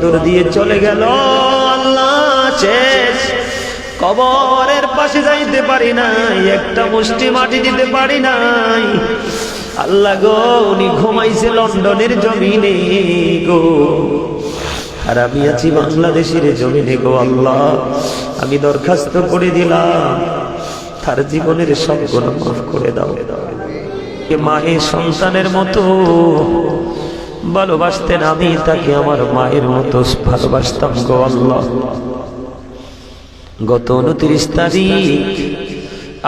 আদর দিয়ে চলে গেল। আল্লাহ শেষ। কবরের পাশে যাইতে পারি নাই, একটা মুষ্টি মাটি দিতে পারি নাই। আল্লাহ গো, উনি ঘুমাইছে লন্ডনের জমিনে গো। আর আমি আছি বাংলাদেশের জমিনে গো আল্লাহ। আমি দরখাস্ত করে দিলাম। তার জীবনের সব গুণ মাফ করে দাও। মায়ের সন্তানের মতো ভালোবাসতেন, আমি তাকে আমার মায়ের মতো ভালোবাসতাম গো আল্লাহ। গত উনত্রিশ তারিখ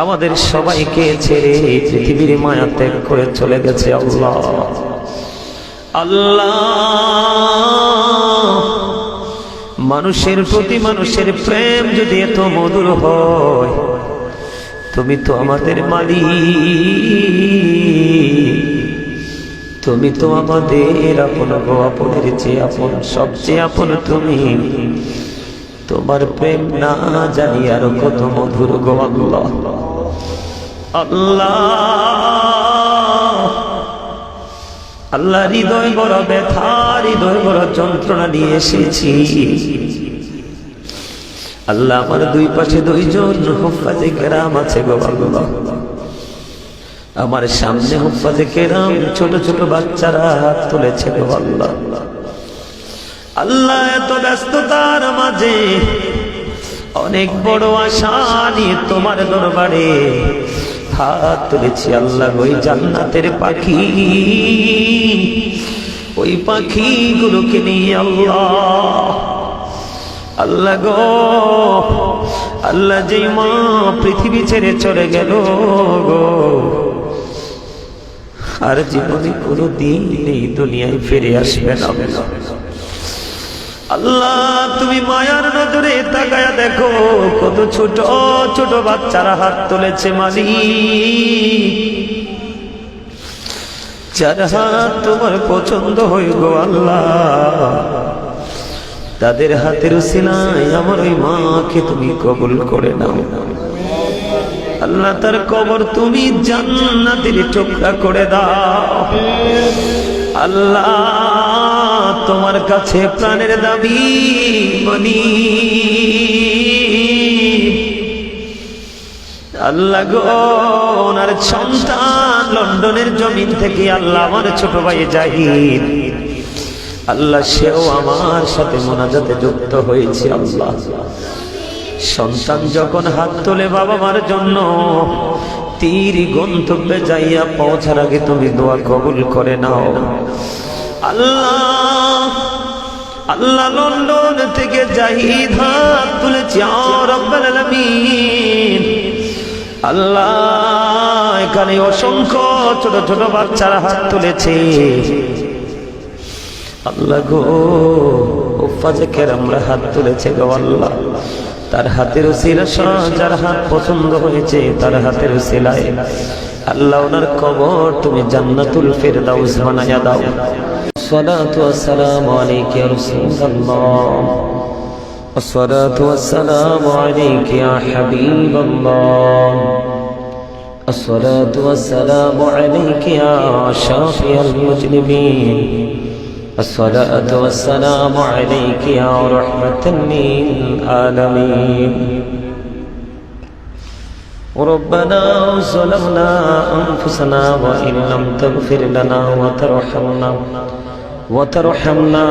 আমাদের সবাইকে ছেড়ে পৃথিবীর মায়া ত্যাগ করে চলে গেছে আল্লাহ। আল্লাহ, মানুষের প্রতি মানুষের প্রেম যদি এত মধুর হয়, তুমি তো আমাদের মালিক। তুমি তো আমাদের আপন গো, আপনের চেয়ে আপন, সবচেয়ে আপন তুমি। তোমার প্রেম না জানি আর কত মধুর গো, আল্লাহ। আল্লাহ। আল্লাহ হৃদয় বড় ব্যথা, হৃদয় বড় যন্ত্রণা নিয়ে এসেছি। আল্লাহ আমার দুই পাশে দুইজন হুফাজে কেরাম আছে গো, আল্লাহ। আমার সামনে হুফাজে কেরাম ছোট ছোট বাচ্চারা হাত তুলেছে আল্লাহ। আল্লাহ এত ব্যস্ততার মাঝে অনেক বড় আশা নিয়ে তোমার দরবারে হাত তুলেছি আল্লাহ, ওই জান্নাতের পাখি। ওই পাখিগুলোকে নিয়ে আল্লাহ। আল্লাহ গো, আল্লাহ যেই মা পৃথিবী ছেড়ে চলে গেল গো। আর জীবনে কোনো দিন এই দুনিয়ায় ফিরে আসবে না। আল্লাহ, তুমি মায়ার নজরে তাকায়া দেখো, কত ছোট ছোট বাচ্চারা হাত তুলেছে মালি যার হাত তোমার পছন্দ হই গো আল্লাহ, তাদের হাতের সিনাই আমার ওই মাকে তুমি কবুল করে নাও। আল্লাহ তার কবর তুমি জান্নাতের টুকরা করে দাও। আল্লাহ তোমার কাছে প্রাণের দাবি মনি। আল্লাহ গো, ওনার সন্তান লন্ডনের জমিন থেকে আল্লাহ আমার ছোট ভাই জাহিদ। আল্লাহ সেও আমার সাথে মোনাজাতে যুক্ত হয়েছে, আল্লাহ। সন্তান যখন হাত তোলে বাবা মার জন্য, তীর গন্তব্যে যাইয়া পৌঁছার আগে তুমি দোয়া কবুল করে নাও। আল্লাহ আল্লাহ লন্ডন থেকে জাহিদ হাত তুলেছি আল্লাহ, এখানে অসংখ্য ছোট ছোট বাচ্চারা হাত তুলেছে। আল্লাহ গো উফাজে কেরামরা হাত তুলেছে গো আল্লাহ তার হাতের উসিলা যার হাত পছন্দ হয়েছে তার হাতের উসিলায় আল্লাহ ওনার কবর তুমি জান্নাতুল ফেরদাউস বানায়া দাও الصلاة والسلام عليك يا رسول الله الصلاة والسلام عليك يا حبيب الله الصلاة والسلام عليك يا شافي المجرمين الصلاة والسلام عليك يا رحمة للعالمين. ربنا ظلمنا أنفسنا وإن لم تغفر لنا وترحمنا وترحمنا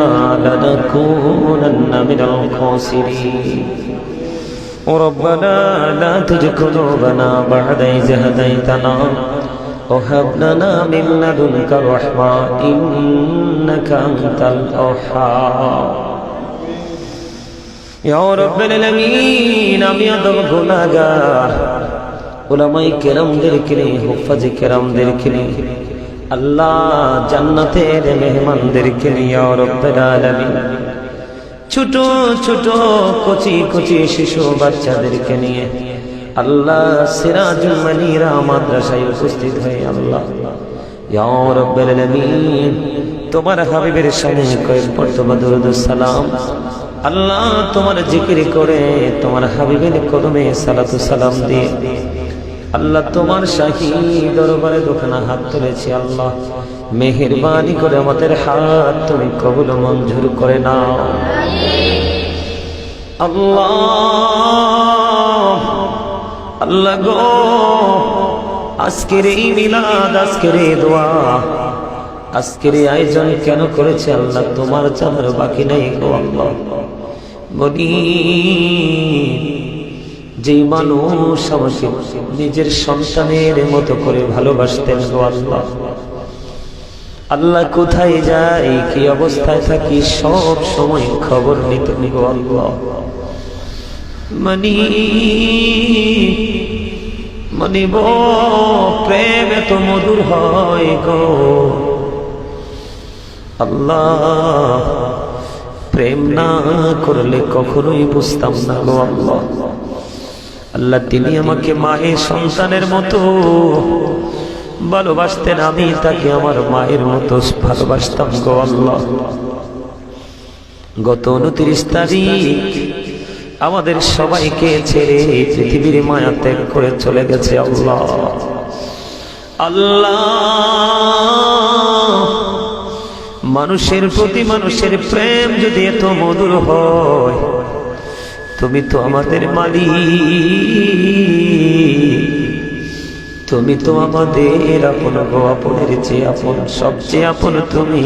لنكونن من الخاسرين. ربنا لا تجد قلوبنا بعد إذ هديتنا وهب لنا من لدنك رحمة إنك أنت الأوحى يا رب العالمين আমি আদম গুনাহগার উলামাই কেরামদেরকে নিয়ে হুফাজে কেরামদেরকে নিয়ে আল্লাহ জান্নাতের মেহমানদেরকে নিয়ে ইয়া রব্বুল আলামিন ছোট ছোট কচি কচি শিশু বাচ্চাদেরকে নিয়ে আল্লাহ সিরাজুল মানিরা মাদ্রাসায় উপস্থিত হয়ে আল্লাহ। তোমার হাবিবের সালাম। আল্লাহ তোমার জিকির করে তোমার হাবিবের কদমে সালাতু সালাম দিয়ে। আল্লাহ তোমার শাহী দরবারে দোকানা হাত তুলেছি আল্লাহ। মেহেরবানি করে আমাদের হাত তুমি কবুল মঞ্জুর করে নাও। আল্লাহ আল্লাহ গো, আজকের এই মিলাদ, আজকের এই দোয়া, আজকের এই আয়োজন কেন করেছে আল্লাহ? তোমার জানার বাকি নেই গো আল্লাহ। বলি যে মানুষ আমাকে নিজের সন্তানের মতো করে ভালোবাসতেন গো আল্লাহ। আল্লাহ কোথায় যাই কি অবস্থায় থাকি, সব সময় খবর নিতেন গো আল্লাহ। মনি মনি বো, প্রেম এত মধুর হয় গো। আল্লাহ, প্রেম না করলে কখনোই বুঝতাম না গো আল্লাহ। আল্লাহ, তিনি আমাকে মায়ের সন্তানের মতো ভালোবাসতেন, আমি তাকে আমার মায়ের মতো ভালোবাসতাম গো আল্লাহ। গত উনত্রিশ তারিখ আমাদের সবাইকে ছেড়ে পৃথিবীর মায়া ত্যাগ করে চলে গেছে আল্লাহ। আল্লাহ। মানুষের প্রতি মানুষের প্রেম যদি এত মধুর হয়, তুমি তো আমাদের মালিক। তুমি তো আমাদের আপন গো, আপনের চেয়ে আপন, সবচেয়ে আপন তুমি।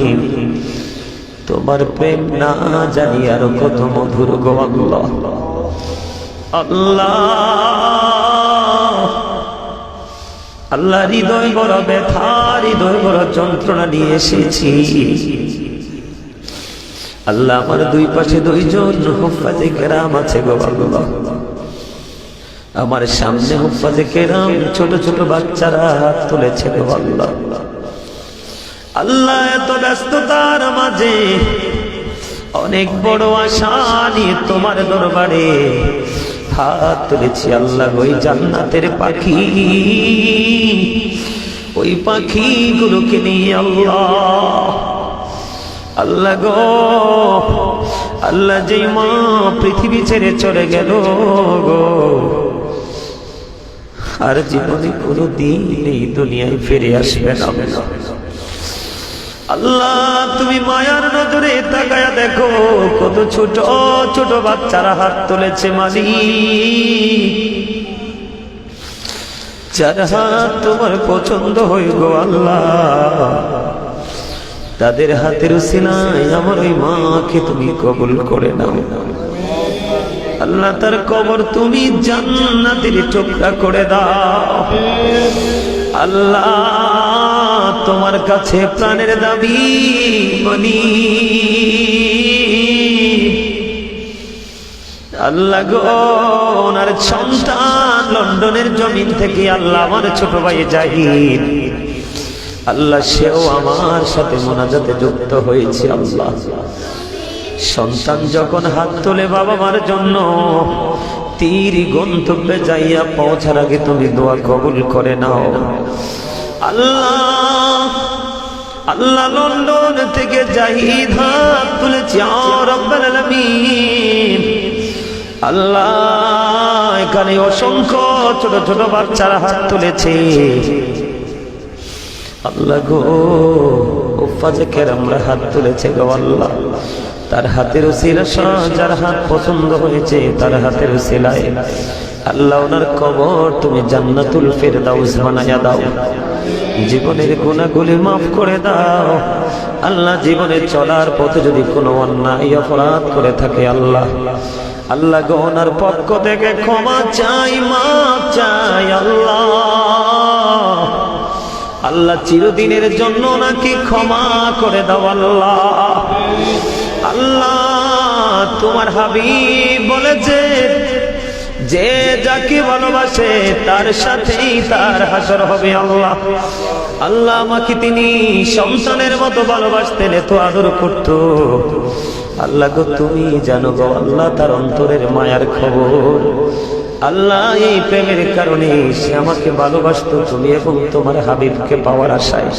তোমার প্রেম না জানি আর কত মধুর গো আল্লাহ। আল্লাহ। আল্লাহ হৃদয় বড় ব্যথা, হৃদয় বড় যন্ত্রণা নিয়ে এসেছি। আল্লাহ আমার দুই পাশে দুইজন হুফাজে কেরাম আছে গো আল্লাহ। আমার সামনে হুফাজে কেরাম ছোট ছোট বাচ্চারা তুলেছে গো আল্লাহ। আল্লাহ এত ব্যস্ততার মাঝে অনেক বড় আশা নিয়ে তোমার দরবারে হাত তুলেছি। আল্লাহ ওই জান্নাতের পাখি, ওই পাখিগুলোকে নিয়ে আল্লাহ আল্লাহ গো, আল্লাহ যেই মা পৃথিবী ছেড়ে চলে গেল গো। আর জীবনে কোনো দিন এই দুনিয়ায় ফিরে আসবে না। আল্লাহ, তুমি মায়ার নজরে তাকায়া দেখো, কত ছোট ছোট বাচ্চারা হাত তুলেছে মালি যার হাত তোমার পছন্দ হই গো আল্লাহ, তাদের হাতের সিনাই আমার ওই মাকে তুমি কবুল করে নাও। আল্লাহ, তার কবর তুমি জান্নাতের টুকরা করে দাও। আল্লাহ তোমার কাছে প্রাণের দাবি মনি। আল্লাহ গো, ওনার সন্তান লন্ডনের জমিন থেকে আল্লাহ আমার ছোট ভাই জাহিদ। আল্লাহ সেও আমার সাথে মোনাজাতে যুক্ত হয়েছে, আল্লাহ। সন্তান যখন হাত তোলে বাবা মার জন্য, তীর গন্তব্যে যাইয়া পৌঁছার আগে তুমি দোয়া কবুল করে নাও। আল্লাহ আল্লাহ লন্ডন থেকে জাহিদ হাত তুলেছি আল্লাহ, এখানে অসংখ্য ছোট ছোট বাচ্চারা হাত তুলেছে। আল্লাহ গো উফাজে আমরা হাত তুলেছে গো আল্লাহ। তার হাতের উসিলা যার হাত পছন্দ হয়েছে, তার হাতের উসিলায়। আল্লাহ, ওনার কবর তুমি জান্নাতুল ফেরদাউস বানায়া দাও। জীবনের গুণাগুলি মাফ করে দাও। আল্লাহ জীবনে চলার পথে যদি কোনো অন্যায় অপরাধ করে থাকে আল্লাহ আল্লাহ গো ওনার পক্ষ থেকে ক্ষমা চাই, মাফ চাই আল্লাহ। আল্লাহ চিরদিনের জন্য নাকি ক্ষমা করে দাও আল্লাহ। আল্লাহ, তোমার হাবিব বলেছে যে যাকে ভালোবাসে তার সাথেই তার হাসর হবে আল্লাহ। আল্লাহ আমাকে তিনি সন্তানের মতো ভালোবাসতেন, এত আদর করত। আল্লাহ গো, তুমি জানো গো, আল্লাহ তার অন্তরের মায়ার খবর। আল্লাহ এই প্রেমের কারণে সে আমাকে ভালোবাসত তুমি এবং তোমার হাবিবকে পাওয়ার আশায়।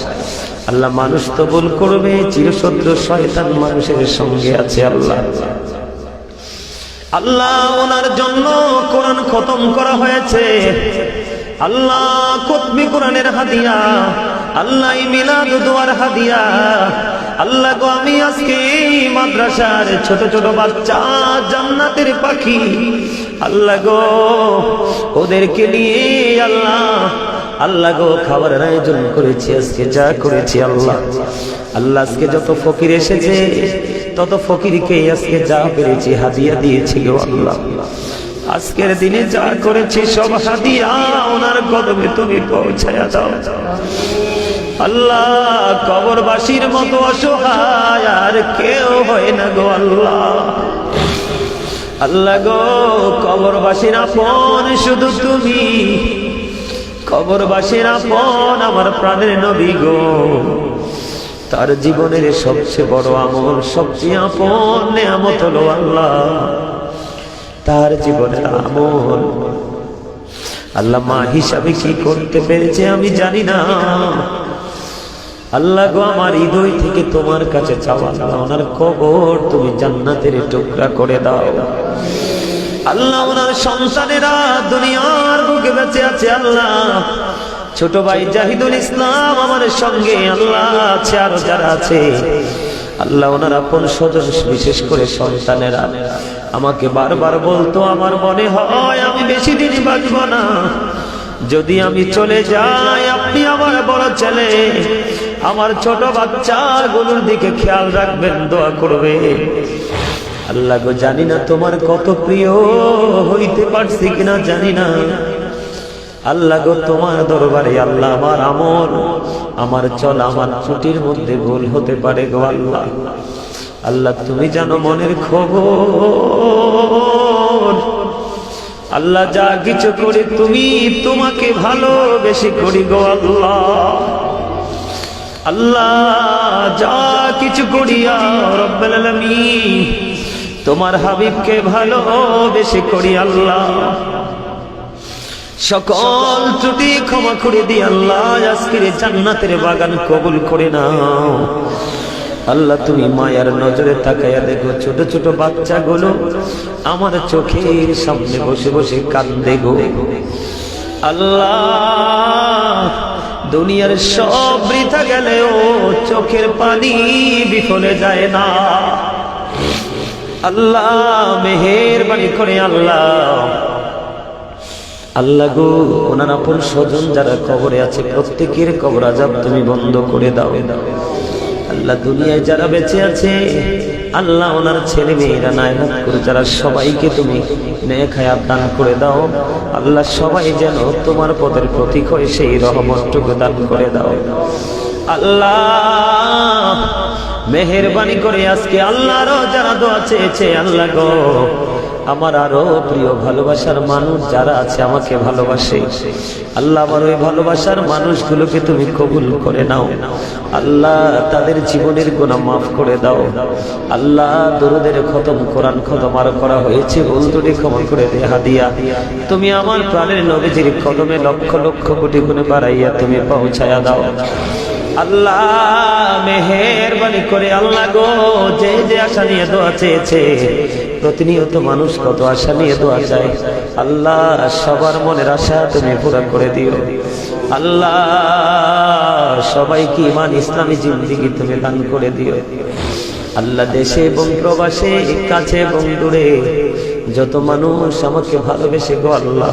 আল্লাহ, মানুষ তো ভুল করবে, চিরশত্রু শয়তান মানুষের সঙ্গে আছে আল্লাহ। আল্লাহ ওনার জন্য কোরআন খতম করা হয়েছে। আল্লাহ কতমি কোরআনের হাদিয়া। আল্লাহ মিলাদ দোয়ার হাদিয়া। আল্লাহ গো, আমি আজকে মাদ্রাসার ছোট ছোট বাচ্চা জান্নাতের পাখি। আল্লাহ গো, ওদেরকে নিয়ে আল্লাহ আল্লাহ গো খাবারের আয়োজন করেছি, আজকে যা করেছি আল্লাহ। আল্লাহ আজকে যত ফকির এসেছে তত ফকিরকে আজকে যা পেরেছি হাদিয়া দিয়েছি গো আল্লাহ। আজকের দিনে যা করেছি সব হাদিয়া ওনার কদমে তুমি পৌঁছায়া দাও। আল্লাহ, কবরবাসীর মতো অসহায় আর কেউ হয় না গো আল্লাহ। আল্লাহ গো, কবরবাসীর আপন শুধু তুমি। কবরবাসীর আপন আমার প্রাণের নবী গো। তার জীবনের সবচেয়ে বড় আমল, সবচেয়ে আপন নেয়ামত হলো আল্লাহ। তার জীবনের আমল। আল্লাহ মা হিসাবে কি করতে পেরেছে আমি জানি না। আল্লাহ গো, আমার হৃদয় থেকে তোমার কাছে চাওয়া আল্লাহ ওনার কবর তুমি জান্নাতের টুকরা করে দাও। আল্লাহ ওনার সন্তানেরা দুনিয়ার বুকে বেঁচে আছে, আল্লাহ। ছোট ভাই জাহিদুল ইসলাম আমার সঙ্গে আল্লাহ আছে আরও যারা আছে। আল্লাহ ওনার আপন স্বজন বিশেষ করে সন্তানেরা। আমাকে বারবার বলতো, আমার মনে হয় আমি বেশি দিন বাঁচব না। যদি আমি চলে যাই, আপনি আমার বড় ছেলে। আমার ছোট বাচ্চারগুলোর দিকে খেয়াল রাখবেন, দোয়া করবে। আল্লাহ গো, জানি না তোমার কত প্রিয় হইতে পারছি কিনা, জানি না। আল্লাহ গো, তোমার দরবারে আল্লাহ আমার আমল। আমার চল, আমার ছুটির মধ্যে ভুল হতে পারে গো আল্লাহ। আল্লাহ, তুমি জানো মনের খবর। আল্লাহ, যা কিছু করে তুমি তোমাকে ভালোবেসে করি গো আল্লাহ। আল্লাহ, যা কিছু করিয়া রব্বাল তোমার হাবিবকে ভালোবেসে করি আল্লাহ। সকল ত্রুটি ক্ষমা করে দিয়ে আল্লাহ আজকের জান্নাতের বাগান কবুল করে নাও। আল্লাহ, তুমি মায়ার নজরে তাকাইয়া দেখো, ছোট ছোট বাচ্চাগুলো আমার চোখের সামনে বসে বসে কান্দে গো। আল্লাহ, দুনিয়ার সব বৃথা গেলেও চোখের পানি বিফলে যায় না। আল্লাহ, মেহেরবানি করে আল্লাহ আল্লাহ গো, ওনার আপন স্বজন যারা কবরে আছে, প্রত্যেকের কবর আজাব তুমি বন্ধ করে দাও। আল্লাহ দুনিয়ায় যারা বেঁচে আছে, আল্লাহ ওনার ছেলে মেয়েরা নায়নাত করে, যারা সবাইকে তুমি নেখায়াত দান করে দাও। আল্লাহ সবাই যেন তোমার পদের প্রতীক হয়ে সেই রহমতটুকু দান করে দাও। আল্লাহ, মেহেরবানি করে আজকে আল্লাহরও যারা দোয়া চেয়েছে, আল্লাহ গো আমার আরও প্রিয় ভালোবাসার মানুষ যারা আছে, আমাকে ভালোবাসে। আল্লাহ আমার ওই ভালোবাসার মানুষগুলোকে তুমি কবুল করে নাও। আল্লাহ তাদের জীবনের গুণা মাফ করে দাও। আল্লাহ দরুদের খতম, কোরআন খতম আর করা হয়েছে। বন্ধুটি ক্ষমা করে দেহা দিয়া তুমি আমার প্রাণের নবীজির কদমে লক্ষ লক্ষ কোটি গুণে বাড়াইয়া তুমি পৌঁছায়া দাও। আল্লাহ মেহেরবানি করে, আল্লাহ গো, যে যে আশা নিয়ে দোয়া চেয়েছে প্রতিনিয়ত মানুষ কত আশা নিয়ে দোয়া চায়। আল্লাহ, সবার মনের আশা তুমি পুরো করে দিও। আল্লাহ, সবাইকে ইমান ইসলামী জিন্দিগি তুমি দান করে দিও। আল্লাহ দেশে এবং প্রবাসে, কাছে এবং দূরে, যত মানুষ আমাকে ভালোবেসে গো আল্লাহ,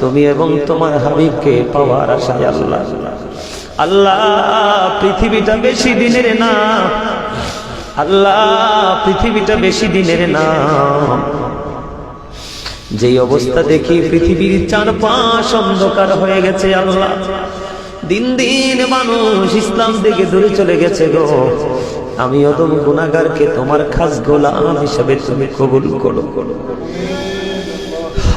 তুমি এবং তোমার হাবিবকে পাওয়ার আশায় আল্লাহ। আল্লাহ, পৃথিবীটা বেশি দিনের না আল্লাহ, পৃথিবীটা বেশি দিনের না। যেই অবস্থা দেখি, পৃথিবীর চারপাশ অন্ধকার হয়ে গেছে আল্লাহ। দিন দিন মানুষ ইসলাম থেকে দূরে চলে গেছে গো। আমি অদম গুণাগারকে তোমার খাস গোলাম হিসাবে তুমি কবুল করো।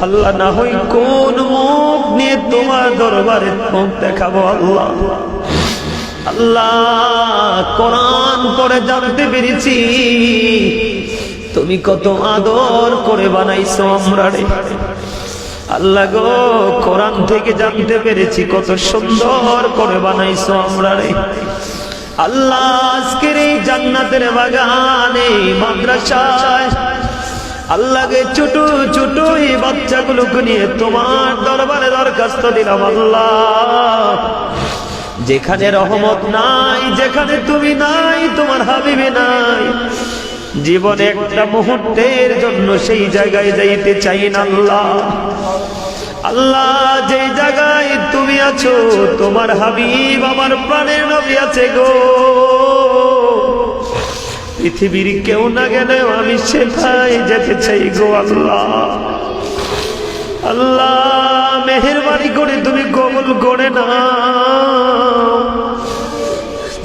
আল্লাহ, না হই কোন মুখ নিয়ে তোমার দরবারে মুখ দেখাবো আল্লাহ। আল্লাহ, কোরআন পরে জানতে পেরেছি। তুমি কত আদর করে বানাইছো আমরা রে আল্লাহ গো, কোরআন থেকে জানতে পেরেছি কত সুন্দর করে বানাইছো আমরা রে আল্লাহ আজকের এই জান্নাতের বাগানে মাদ্রাসায় আল্লাহকে ছোট ছোট এই বাচ্চাগুলোকে নিয়ে তোমার দরবারে দরখাস্ত দিলাম আল্লাহ। যেখানে রহমত নাই, যেখানে তুমি নাই, তোমার হাবিবে নাই। জীবনে একটা মুহূর্তের জন্য সেই জায়গায় যাইতে চাই না আল্লাহ। আল্লাহ, যে জায়গায় তুমি আছো, তোমার হাবিব আমার প্রাণের নবী আছে গো। পৃথিবীর কেউ না গেলেও আমি সেটাই যেতে চাই গো আল্লাহ। আল্লাহ, মেহরবানি করে তুমি কবুল করে না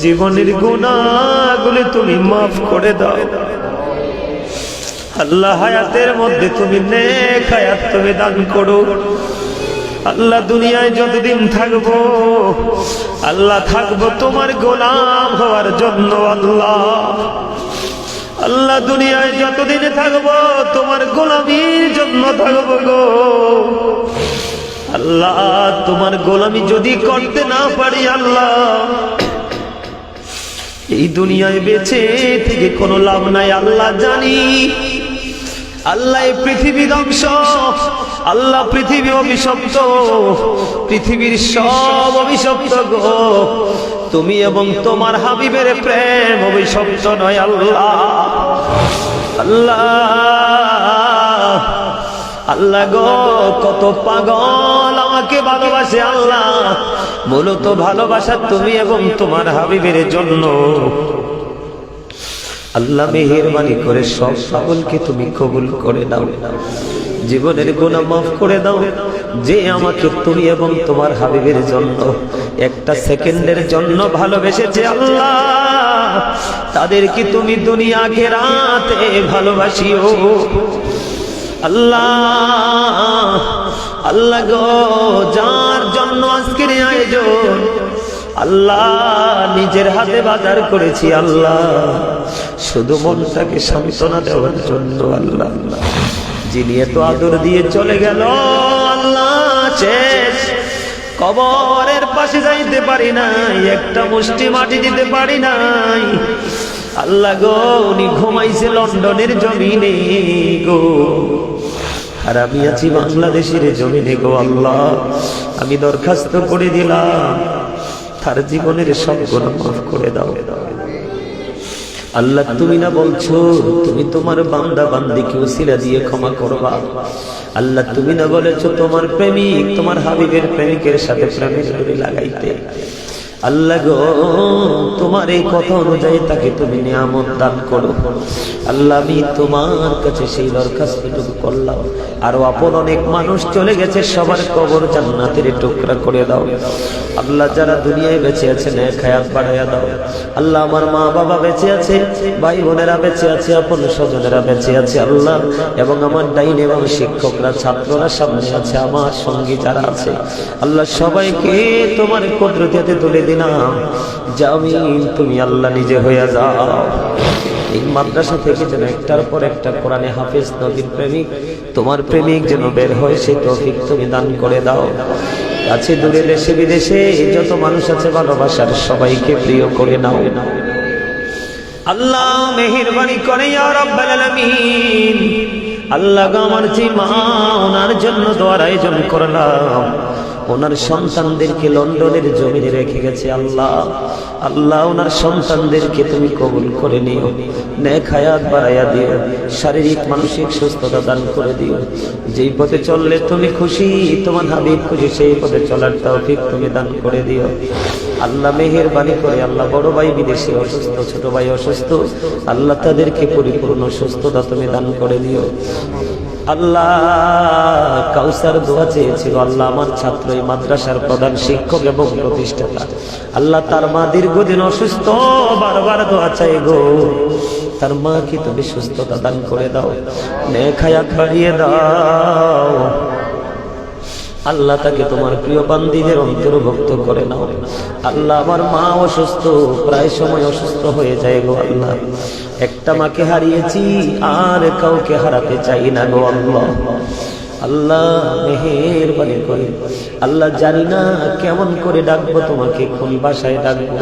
জীবনের গুণাগুলি তুমি মাফ করে দাও। আল্লাহ, হায়াতের মধ্যে তুমি নেক হায়াত তুমি দান করো। আল্লাহ, দুনিয়ায় যতদিন থাকব, আল্লাহ থাকব তোমার গোলাম হওয়ার জন্য আল্লাহ। আল্লাহ দুনিয়ায় যতদিন থাকব, তোমার গোলামির জন্য থাকব গো। আল্লাহ, তোমার গোলামি যদি করতে না পারি, আল্লাহ, এই দুনিয়ায় বেঁচে থেকে কোনো লাভ নাই, আল্লাহ জানি। আল্লাহ পৃথিবী ধ্বংস। আল্লাহ, পৃথিবী অভিশপ্ত। পৃথিবীর সব অভিশপ্ত গো। তুমি এবং তোমার হাবিবের প্রেম অভিশপ্ত নয় আল্লাহ। আল্লাহ। আল্লাহ গো, কত পাগল আমাকে ভালোবাসে আল্লাহ। মূলত ভালোবাসা তুমি এবং তোমার হাবিবের জন্য। আল্লাহ মেহেরবানি করে সব পাগলকে তুমি কবুল করে দাও জীবনের গুণা মাফ করে দাও। যে আমাকে তুমি এবং তোমার হাবিবের জন্য একটা সেকেন্ডের জন্য ভালোবেসেছে আল্লাহ। তাদের কি তুমি দুনিয়া রাতে ভালোবাসিও। আল্লাহ আল্লাহ গো, যার জন্য আজকের আয়োজন, আল্লাহ নিজের হাতে বাজার করেছি আল্লাহ। শুধু মনটাকে সান্ত্বনা দেওয়ার জন্য আল্লাহ আল্লাহ। যিনি এত আদর দিয়ে চলে গেল, আল্লাহ, শেষ। কবরের পাশে যাইতে পারি নাই, একটা মুষ্টি মাটি দিতে পারি নাই। আল্লাহ গো, উনি ঘুমাইছে লন্ডনের জমিনে গো। আর আমি আছি বাংলাদেশের জমিনে গো আল্লাহ। আমি দরখাস্ত করে দিলাম। তার জীবনের সব গুণ মাফ করে দাও। আল্লাহ, তুমি না বলছো, তুমি তোমার বান্দা বান্দিকে উসিলা দিয়ে ক্ষমা করবা। আল্লাহ, তুমি না বলেছ তোমার প্রেমিক, তোমার হাবিবের প্রেমিকের সাথে প্রেমের লাগাইতে। আল্লাহ গো, তোমার এই কথা অনুযায়ী তাকে তুমি নিয়ামত দান করো। আল্লাহ, আমি তোমার কাছে সেই দরখাস্তটুকু করলাম। আর আপন অনেক মানুষ চলে গেছে, সবার কবর জান্নাতের টুকরা করে দাও। আল্লাহ, যারা দুনিয়ায় বেঁচে আছে ন্যায় খায়াত বাড়াইয়া দাও। আল্লাহ, আমার মা বাবা বেঁচে আছে ভাই বোনেরা বেঁচে আছে, আপন স্বজনেরা বেঁচে আছে, আল্লাহ। এবং আমার ডাইন এবং শিক্ষকরা, ছাত্ররা সামনে আছে, আমার সঙ্গী যারা আছে। আল্লাহ, সবাইকে তোমার কুদরতিতে তুলে দিলাম। জামিন তুমি আল্লাহ নিজে যাও। এই মাদ্রাসা থেকে যেন একটার পর একটা কোরআনে প্রেমিক, তোমার প্রেমিক যেন বের হয় সেই তৌফিক তুমি দান করে দাও। আছে দূরে দেশে বিদেশে যত মানুষ আছে ভালোবাসার সবাইকে প্রিয় করে নাও। আল্লাহ মেহেরবানি করে আল্লাহ আমার যে মা ওনার জন্য দোয়ার আয়োজন করলাম। ওনার সন্তানদেরকে লন্ডনের জমিনে রেখে গেছে আল্লাহ। আল্লাহ, ওনার সন্তানদেরকে তুমি কবুল করে নিও। নেক হায়াত বাড়াইয়া দিও। শারীরিক, মানসিক সুস্থতা দান করে দিও। যেই পথে চললে তুমি খুশি, তোমার হাবিব খুশি, সেই পথে চলার তৌফিক তুমি দান করে দিও। আল্লাহ মেহেরবানি করে, আল্লাহ বড় ভাই বিদেশে অসুস্থ, ছোট ভাই অসুস্থ, আল্লাহ তাদেরকে পরিপূর্ণ সুস্থতা তুমি দান করে দিও। আল্লাহ, কাউসার দোয়া চেয়েছিল। আল্লাহ আমার মাদ্রাসার প্রধান শিক্ষক এবং প্রতিষ্ঠাতা। আল্লাহ তার মা দীর্ঘদিন অসুস্থ, বারবার দোয়া চাই গো। তার তুমি সুস্থতা করে দাও? দাও। আল্লাহ তাকে তোমার প্রিয় বান্দিদের অন্তর্ভুক্ত করে নাও। আল্লাহ আমার মা অসুস্থ, প্রায় সময় অসুস্থ হয়ে যায় গো আল্লাহ। একটা মাকে হারিয়েছি, আর কাউকে হারাতে চাই না গো আল্লাহ। আল্লাহ মেহেরবানি করে। আল্লাহ জানি না কেমন করে ডাকবো, তোমাকে কোন বাসায় ডাকবো,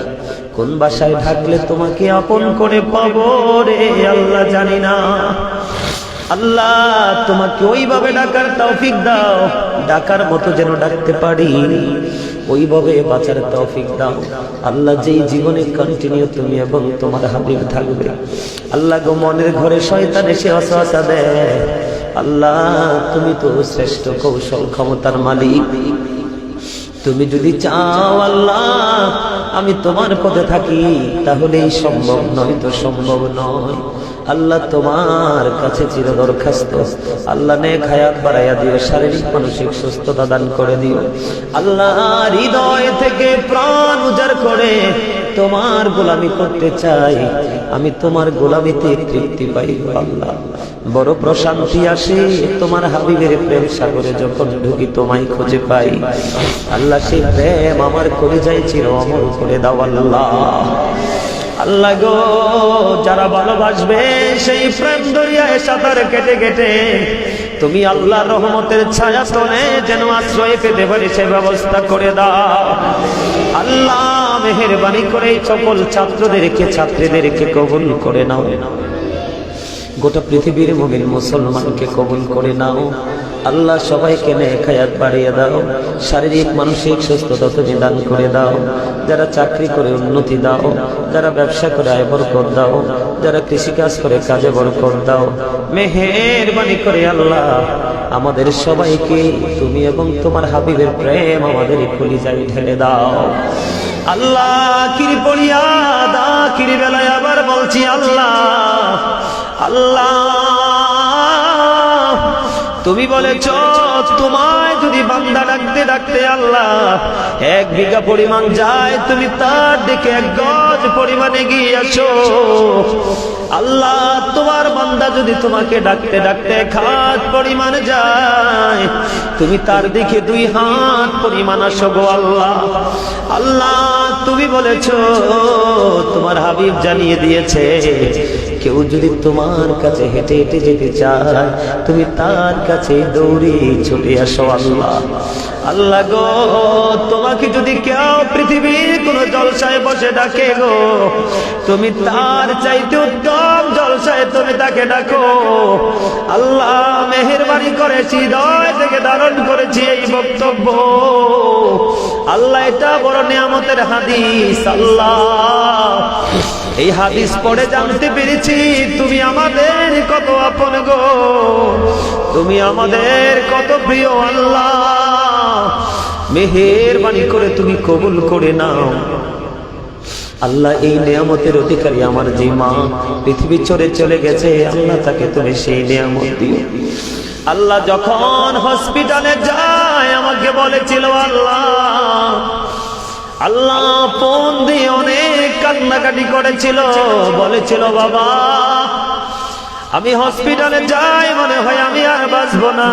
কোন বাসায় ডাকলে তোমাকে আপন করে পাবো রে, আল্লাহ জানি না। আল্লাহ, তোমাকে ওইভাবে ডাকার তৌফিক দাও, ডাকার মতো যেন ডাকতে পারি। ওইভাবে বাঁচার তৌফিক দাও। আল্লাহ যেই জীবনে কন্টিনিউ তুমি এবং তোমার হাবিব থাকবে। আল্লাহ গো মনের ঘরে শয়তান এসে অসহসা দেয়। আল্লাহ, তুমি তো শ্রেষ্ঠ কৌশল ক্ষমতার মালিক। তুমি যদি চাও আল্লাহ আমি তোমার পথে থাকি, তাহলেই সম্ভব নয় তো সম্ভব নয়। আল্লাহ তোমার কাছে চির দরখাস্ত আল্লাহ নে খায়াত বাড়াইয়া দিও, শারীরিক, মানসিক সুস্থতা দান করে দিও। আল্লাহ হৃদয় থেকে প্রাণ উজাড় করে তোমার গোলামি করতে চাই, আমি তোমার গোলামিতে তৃপ্তি পাই আল্লাহ। বড় প্রশান্তি আসে তোমার হাবিবের প্রেম সাগরে যখন ঢুকি তোমায় খুঁজে পাই। আল্লাহ, সেই প্রেম আমার করে যাই চির অমর করে দাও আল্লাহ। আল্লাহ গো, যারা ভালোবাসবে সেই প্রেম দরিয়ায় সাঁতার কেটে কেটে, তুমি আল্লাহ রহমতের ছায়া তলে যেন আশ্রয় পেতে পারি সে ব্যবস্থা করে দাও। আল্লাহ মেহরবানি করে সকল ছাত্রদেরকে, ছাত্রীদেরকে কবুল করে নাও। গোটা পৃথিবীর মুমিন মুসলমানকে কবুল করে নাও। আল্লাহ সবাইকে নেখায়াত বাড়িয়ে দাও, শারীরিক, মানসিক সুস্থতা তুমি দান করে দাও। যারা চাকরি করে উন্নতি দাও, যারা ব্যবসা করে আয় বরকত দাও, যারা কৃষিকাজ করে কাজে বরকত দাও। মেহেরবানি করে আল্লাহ, আমাদের সবাইকে তুমি এবং তোমার হাবিবের প্রেম আমাদের কলিজায় ঢেলে দাও। আল্লাহ কিরি পড়িয়া কিরি বেলায় আবার বলছি আল্লাহ। আল্লাহ, তুমি বলেছ, তোমায় যদি বান্দা ডাকতে ডাকতে আল্লাহ, এক বিঘা পরিমাণ যায়, তুমি তার দিকে এক গজ পরিমাণে গিয়ে আসো। আল্লাহ, তোমার বান্দা যদি তোমাকে ডাকতে ডাকতে খাত পরিমাণ যায়, তুমি তার দিকে দুই হাত পরিমাণ আসো গো আল্লাহ। আল্লাহ, তুমি বলেছ, তোমার হাবিব জানিয়ে দিয়েছে কেউ যদি তোমার কাছে হেঁটে হেঁটে যেতে চায়, তুমি তার কাছে দৌড়ে ছুটে আসো আল্লাহ। আল্লাহ গো, তোমাকে যদি কেউ পৃথিবীর কোন জলসায় বসে ডাকে গো, তুমি তার চাইতে উত্তম জলসায় তুমি তাকে ডাকো। আল্লাহ মেহরবানি করেছি হৃদয় থেকে ধারণ করেছি এই বক্তব্য। আল্লাহ, এটা বড় নিয়ামতের হাদিস, আল্লাহ। এই হাদিস পড়ে জানতে পেরেছি, তুমি আমাদের কত আপন গো। তুমি আমাদের কত প্রিয় আল্লাহ। মেহেরবানি করে তুমি কবুল করে নাও। আল্লাহ এই নিয়ামতের অধিকারী আমার যে মা পৃথিবী চড়ে চলে গেছে, আল্লাহ তাকে তুমি সেই নিয়ামত দিও। আল্লাহ যখন হসপিটালে যায়, আমাকে বলেছিল, আল্লাহ আল্লাহ ফোন দিয়ে অনেক কান্নাকাটি করেছিল। বলেছিল, বাবা, আমি হসপিটালে যাই মনে হয় আমি আর বাঁচবো না।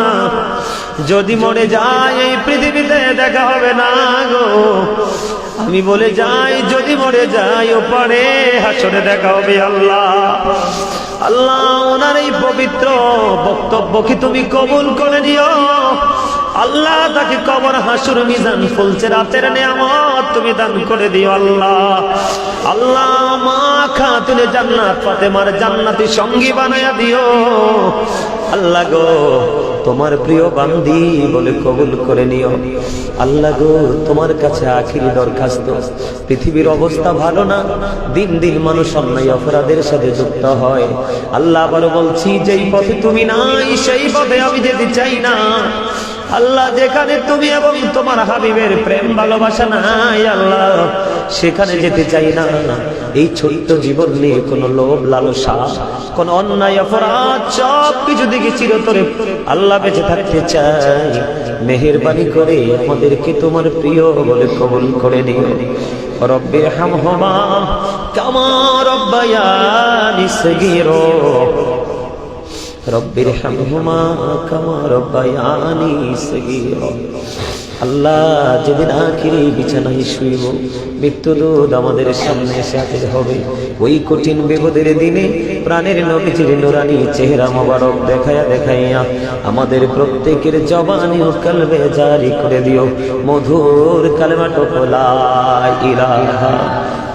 যদি মরে যাই এই পৃথিবীতে দেখা হবে না গো। আমি বলে যাই, যদি মরে যাই ও পারে হাসরে দেখা হবে আল্লাহ। আল্লাহ, ওনার এই পবিত্র বক্তব্য কি তুমি কবুল করে নিও? আল্লাহ, তাকে কবর হাসুর মিজান ফুলছে রাতের নিয়ামত তুমি দান করে দিও আল্লাহ। আল্লাহ, মা খাতুনে জান্নাত, ফাতেমার জান্নাতি সঙ্গী বানায়া দিও। আল্লাহ গো তোমার প্রিয় বান্দি বলে কবুল করে নিও। আল্লাহ গো, তোমার কাছে আখিরি দরখাস্ত। পৃথিবীর অবস্থা ভালো না, দিন দিন মানুষ অন্যায় অপরাধের সাথে যুক্ত হয়। আল্লাহ আবারও বলছি, যেই পথে তুমি নাই, সেই পথে আমি যেতে চাই না। আল্লাহ, যেখানে তুমি এবং তোমার হাবিবের প্রেম, ভালোবাসা নাই, আল্লাহ, সেখানে যেতে চাই না। এই ছোট্ট জীবন নিয়ে কোনো লোভ, লালসা, কোন অন্যায়, অপরাধ, সব কিছু দিকে চিরতরে আল্লাহ বেঁচে থাকতে চাই মেহেরবানি করে আমাদেরকে তোমার প্রিয় বলে কবল করে নিও। রব্বের হাম হমা কামা রব্বায়ানি সগীরা। রব্বির হামহুমা কামা রব্বায়ানি সগীরা। আল্লাহ যেদিন আখিরি বিছানায় শুইব, মৃত্যুদূত আমাদের সামনে এসে হাজির হবে। ওই কঠিন বিপদের দিনে প্রাণের নবীজির নুরানি চেহারা মোবারক দেখায়া দেখাইয়া আমাদের প্রত্যেকের জবানি ও কালবে জারি করে দিও। মধুর কালমা টোপলা ইলাহা